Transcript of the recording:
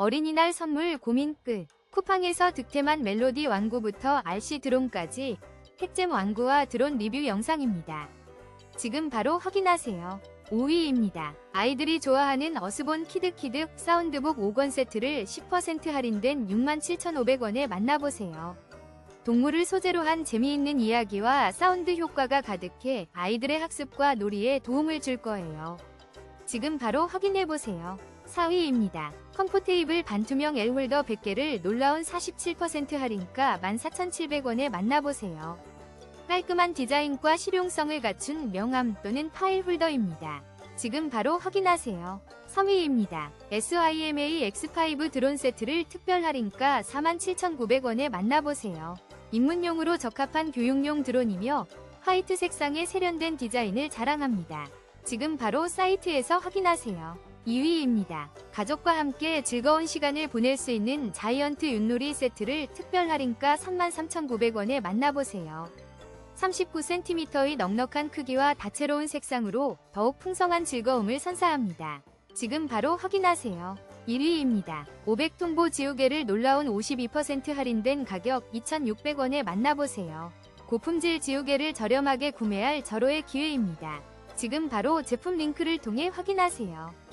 어린이날 선물 고민 끝. 쿠팡에서 득템한 멜로디 왕구부터 RC 드론까지 핵잼 왕구와 드론 리뷰 영상입니다. 지금 바로 확인하세요. 5위입니다. 아이들이 좋아하는 어스본 키득키득 사운드북 5권 세트를 10% 할인된 67,500원에 만나보세요. 동물을 소재로 한 재미있는 이야기와 사운드 효과가 가득해 아이들의 학습과 놀이에 도움을 줄 거예요. 지금 바로 확인해보세요. 4위입니다. 컴포테이블 반투명 L홀더 100개를 놀라운 47% 할인가 14,700원에 만나보세요. 깔끔한 디자인과 실용성을 갖춘 명함 또는 파일 홀더입니다. 지금 바로 확인하세요. 3위입니다. SIMA X5 드론 세트를 특별 할인가 47,900원에 만나보세요. 입문용으로 적합한 교육용 드론이며 화이트 색상의 세련된 디자인을 자랑합니다. 지금 바로 사이트에서 확인하세요. 2위입니다. 가족과 함께 즐거운 시간을 보낼 수 있는 자이언트 윷놀이 세트를 특별 할인가 33,900원에 만나보세요. 39cm의 넉넉한 크기와 다채로운 색상으로 더욱 풍성한 즐거움을 선사합니다. 지금 바로 확인하세요. 1위입니다. 500통보 지우개를 놀라운 52% 할인된 가격 2,600원에 만나보세요. 고품질 지우개를 저렴하게 구매할 절호의 기회입니다. 지금 바로 제품 링크를 통해 확인하세요.